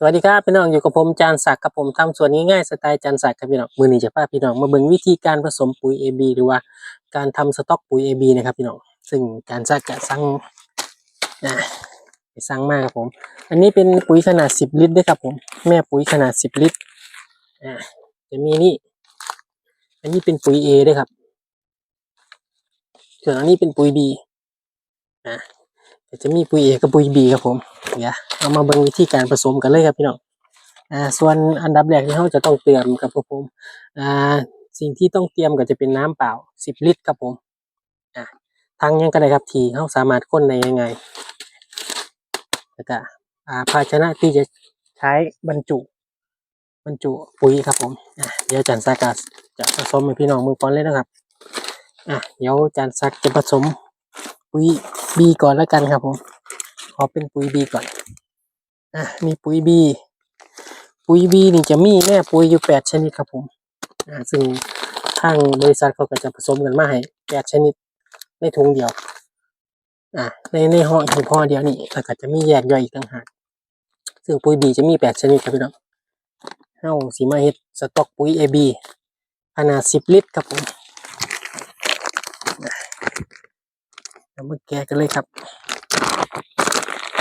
สวัสดีครับพี่น้องอยู่กับผมจานศักดิ์กับผมทำสวนง่ายๆสไตล์จานศักดิ์ครับพี่น้องมือนี้จะพาพี่น้องมาเบิ่งวิธีการผสมปุ๋ย AB หรือว่าการทำสต็อกปุ๋ย AB นะครับพี่น้องซึ่งการซักกะสั่งนะไปสั่งมากครับผม อันนี้เป็นปุ๋ยขนาด 10 ลิตรด้วยครับผม แม่ปุ๋ยขนาด 10 ลิตรอ่าจะมีนี่ อันนี้เป็นปุ๋ย A ด้วยครับส่วนอันนี้เป็นปุ๋ย B อ่าจะมีปุ๋ย A กับปุ๋ย B ครับผม เดี๋ยวเอามาเบิ่งวิธีการผสมกันเลยครับพี่น้องอ่าส่วนอันดับแรกที่เราจะต้องเตรียมครับผมอ่าสิ่งที่ต้องเตรียมก็จะเป็นน้ำเปล่า 10 ลิตรครับผมอ่าทางยังก็ได้ครับที่เราสามารถค้นในยังไงแล้วก็อ่าภาชนะที่จะใช้บรรจุบรรจุปุ๋ยครับผมอ่าเดี๋ยวอาจารย์ซักก็จะผสมให้พี่น้องมือก่อนเลยนะครับอ่าเดี๋ยวอาจารย์ซักจะผสมปุ๋ย B ก่อนแล้วกันครับผม ขอเป็นปุ๋ย B ก่อน อ่ามีปุ๋ย B ปุ๋ยบีนี่จะมีแม่ปุ๋ยอยู่แปดชนิดครับผม อ่า ซึ่งทางบริษัทเขาก็จะผสมกันมาให้แปดชนิดในถุงเดียว อ่า ในในห่อหีบห่อเดียวนี่แล้วก็จะมีแยกย่อยอีกต่างหาก ซึ่งปุ๋ยบีจะมีแปดชนิดครับพี่น้องเฮาสีมาเฮ็ดสต็อกปุ๋ยเอบีขนาดสิบลิตรครับผมเรามาแกะกันเลยครับ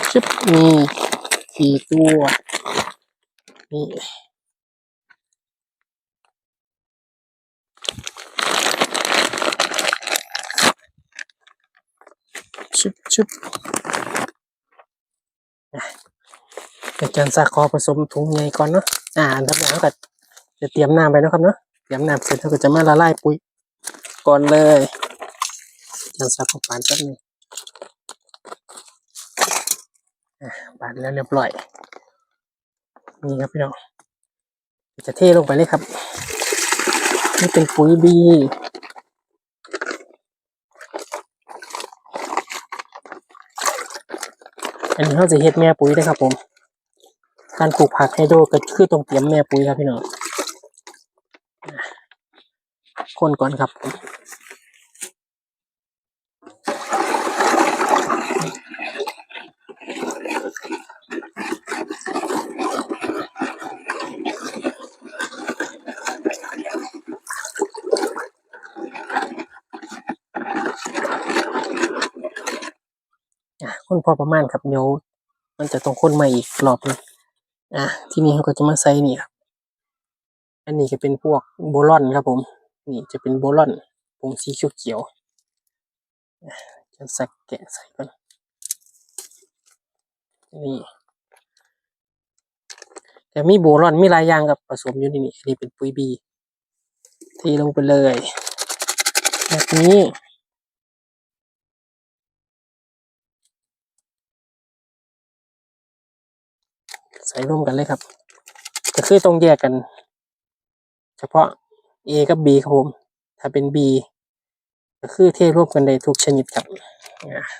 ชิบมีสี่ตัวนี่ชุบชุบอาจารย์สาคอผสมถุงใหญ่ก่อนเนาะอ่าอันดับแรกเราก็จะเตรียมน้ำไปนะครับเนาะเตรียมน้ำเสร็จเราก็จะมาละลายปุ๋ยก่อนเลยอาจารย์สาคอปานแป๊บนึง ปานแล้วเรียบร้อย นี่ครับพี่น้อง จะเทลงไปเลยครับ นี่เป็นปุ๋ยบีอันนี้เขาจะเฮ็ดแม่ปุ๋ยนะครับผม การปลูกผักไฮโดรก็คือต้องเตรียมแม่ปุ๋ยครับพี่น้องคนก่อนครับ อะคนพอประมาณครับเดี๋ยวมันจะต้องคนใหม่อีกรอบนึงอะที่นี้เขาก็จะมาใส่นี่ครับอันนี้จะเป็นพวกโบลอนครับผม นี่จะเป็นโบลอนผงสีเขียวๆอะจะสักแกะใส่ก่อนนี่แต่มีโบลอนมีหลายอย่างกับผสมอยู่ในนี่อันนี้เป็นปุ๋ยบีเทีลงไปเลย แบบนี้ ใส่ร่วมกันเลยครับก็คือต้องแยกกัน เฉพาะ A กับ B ครับผม ถ้าเป็น B ก็คือเทรวมกันได้ทุกชนิดครับ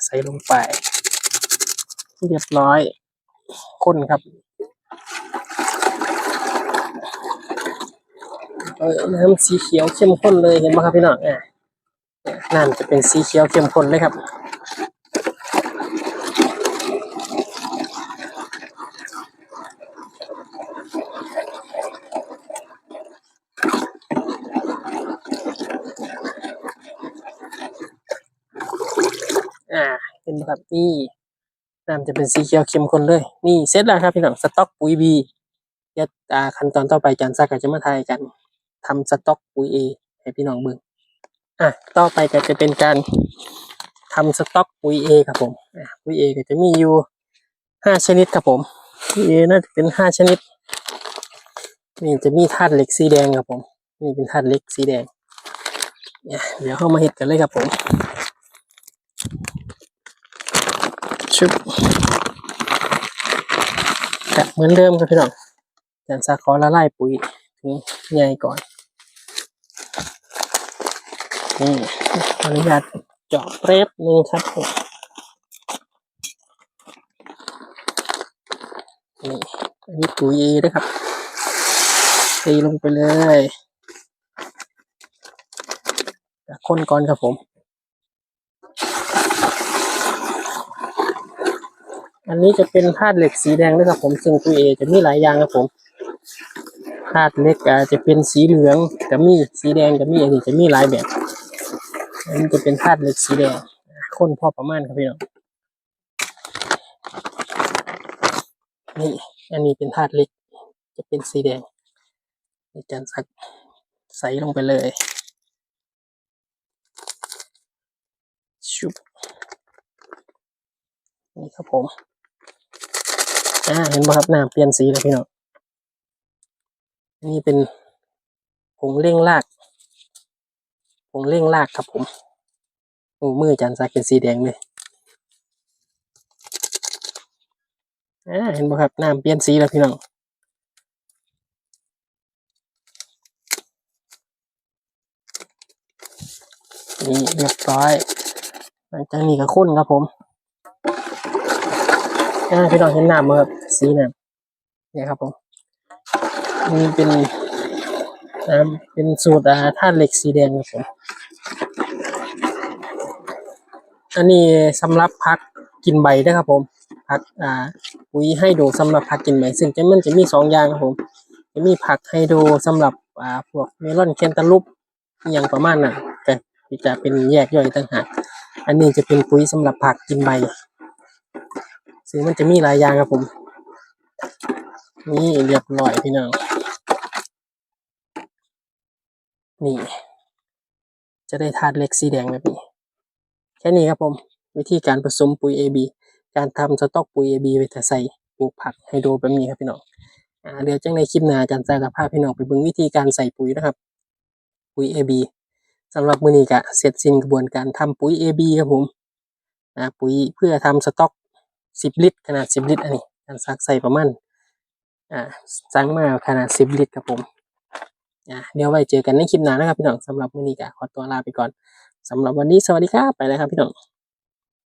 ใส่ลงไป เรียบร้อยข้นครับเออน้ำสีเขียวเข้มข้นเลยเห็นไหมครับพี่น้องอ่นจะเป็นสีเขียวเข้มข้นเลยครับ อ่า เห็นไหมครับนี่น้ำจะเป็นสีเขียวเข้มข้นเลย นี่เสร็จแล้วครับพี่น้องสต็อกปุ๋ยบีเดี๋ยวอ่าขั้นตอนต่อไปจานซักก็จะมาทายกันทำสต็อกปุ๋ยเอให้พี่น้องเบิ่งอะต่อไปก็จะเป็นการทำสต็อกปุ๋ยเอครับผมอะปุ๋ยเอก็จะมีอยู่ห้าชนิดครับผมปุ๋ยเอน่าจะเป็นห้าชนิดนี่จะมีธาตุเหล็กสีแดงครับผม นี่เป็นธาตุเหล็กสีแดงเนี่ยเดี๋ยวเข้ามาเห็ดกันเลยครับผม ชุบแบบเหมือนเดิมครับพี่น้องจานซาคอละลายปุ๋ยนี่ใหญ่ก่อนนี่ขออนุญาตเจาะเปรบหนึงครับผมนี่อันนี้ปุ๋ยเอด้วยครับตีลงไปเลยคนก่อนครับผม อันนี้จะเป็นธาตุเหล็กสีแดงนะครับผมซึ่งปุยเอจะมีหลายอย่างครับผมธาตุเหล็กอาจจะเป็นสีเหลืองก็มีสีแดงก็มีอันนี้จะมีหลายแบบอันนี้จะเป็นธาตุเหล็กสีแดงข้นพอประมาณครับพี่น้องนี่อันนี้เป็นธาตุเหล็ก จะเป็นสีแดงอาจารย์สักใส่ลงไปเลยชุบนี่ครับผม อ่าเห็นไหมครับน้ำเปลี่ยนสีแล้วพี่น้องนี่เป็นผงเร่งรากผงเร่งรากครับผมโอ้มืออาจารย์สักเป็นสีแดงเลยอ่าเห็นไหมครับน้ำเปลี่ยนสีแล้วพี่น้องนี่เรียบร้อยหลังจากนี้ก็ข้นครับผม อ่าพี่น้องเห็นหน้ำไหมครับสีน้ำเนี่ยครับผมนี่เป็นน้ำเป็นสูตรอ่าธาตุเหล็กสีแดงครับผมอันนี้สำหรับพักกินใบนะครับผมพักอ่าปุ๋ยให้ดูสำหรับพักกินใบซึ่งจะมันจะมีสองอย่างครับผมจะมีผักไฮโดรสำหรับอ่าพวกเมลอนแคนตาลูปอย่างประมาณนั้นแต่จะเป็นแยกย่อยต่างหากอันนี้จะเป็นปุ๋ยสำหรับผักกินใบ ซึ่งมันจะมีหลายอย่างครับผม นี่เรียบร้อยพี่น้องนี่ จะได้ธาตุเล็กสีแดงแบบนี้แค่นี้ครับผม วิธีการผสมปุ๋ย AB การทำสต็อกปุ๋ย AB ไว้ถ้าใส่ปลูกผักไฮโดรแบบนี้ครับพี่น้องอ่าเดี๋ยวจังในคลิปหน้าอาจารย์จะกับพาพี่น้องไปเบิ่งวิธีการใส่ปุ๋ยนะครับ ปุ๋ย AB สำหรับมื้อนี้ก็เสร็จสิ้นกระบวนการทำปุ๋ย AB ครับผมปุ๋ยเพื่อทำสต็อก สิบลิตร ขนาดสิบลิตร อันนี้การซักใส่ประมาณอ่าสั่งมาขนาดสิบลิตรครับผมอ่าเดี๋ยวไว้เจอกันในคลิปหน้านะครับพี่น้องสำหรับวันนี้ก็ขอตัวลาไปก่อนสำหรับวันนี้สวัสดีครับไปแล้วครับพี่น้อง